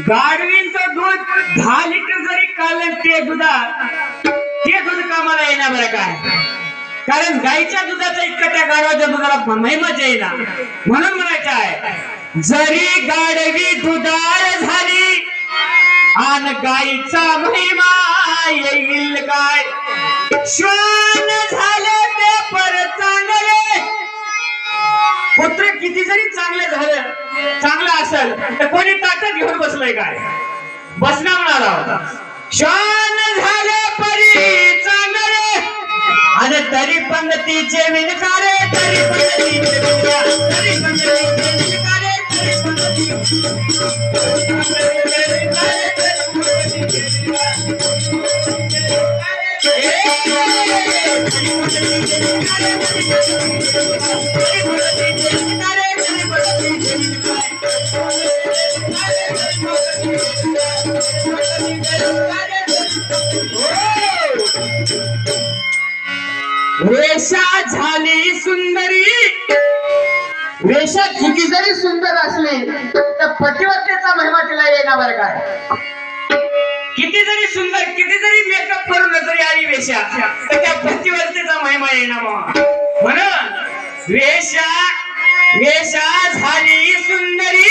गाडवींचं दूध दहा लिटर जरी काढलं ते दुधात ते दूध कामाला येणार बरं काय? कारण गाईच्या दुधाचा इतका त्या गाडवाच्या दुधाला महिमाच येईना. म्हणून म्हणायचं आहे जरी गाडवी दुधाळ झाली आन गाईचा महिमा येईल काय? श्वान झाले पेपर चांगले. पुत्र किती जरी चांगलं झालं चांगलं असेल तर कोणी ताकद घेऊन बसलंय काय? बसण्या म्हणाला होता. श्वान झाले परी चांगले. आणि तरी पण तिचे तरी तरी पंगतीचे तरी पंगतीचे वेशा झाली सुंदरी. वेशात किती जरी सुंदर असले तर पतिवर्तेचा महिमा तिला येणार काय किती जरी सुंदर किती जरी मेकअप करून जरी आली वेशात तर त्या पतिवर्तेचा महिमा येणार म्हणून वेशा वेशा झाली सुंदरी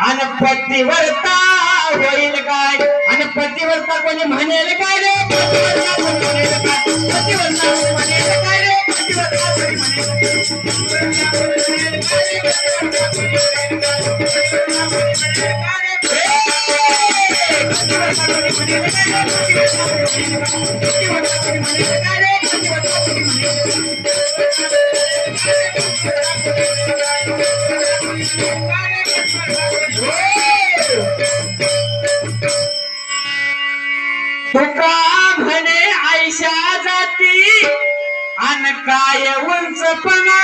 आणि पतिवर्ता होईल काय? आणि पतिवर्ता कोणी म्हणेल काय रे? पतिवर्ता कोणी म्हणेल काय? पतिवर्ता म्हणेल काय रे? तुका म्हणे आयशा जाती अन काय उंचपणा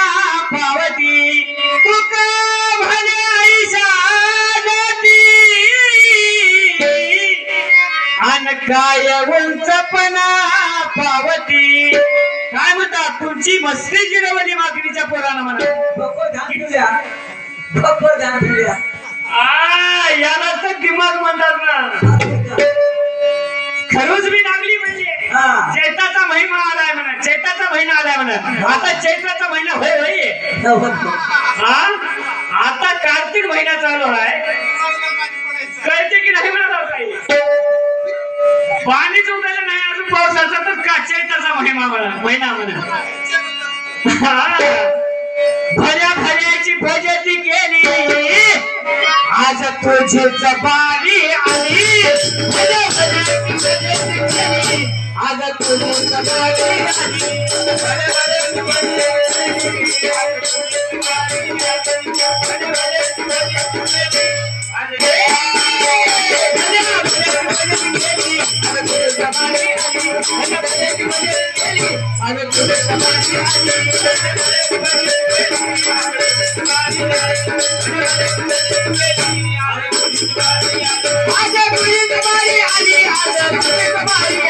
पावती. तुका अन काय उंचपणा पावती. काय म्हणतात तुमची मस्ती जिरवली मागणीच्या पोरानं म्हणा. याला तर दिमाग म्हणतात ना. खरोच मी लागली म्हणजे. चैताचा महिमा चैताचा महिना आलाय म्हणा. आता चैत्राचा महिना होय होय. हा? आता कार्तिक महिना चालू आहे. कळते की नाही म्हणा काही पाणीच उदाहरण नाही अजून पावसाचा तर का चैताचा महिमा म्हणा महिना म्हणा. भल्या भल्याची फजती केली. आज तुझी जबानी आज तुझी जबानी आली भल्या भल्याची आज तुझी आली.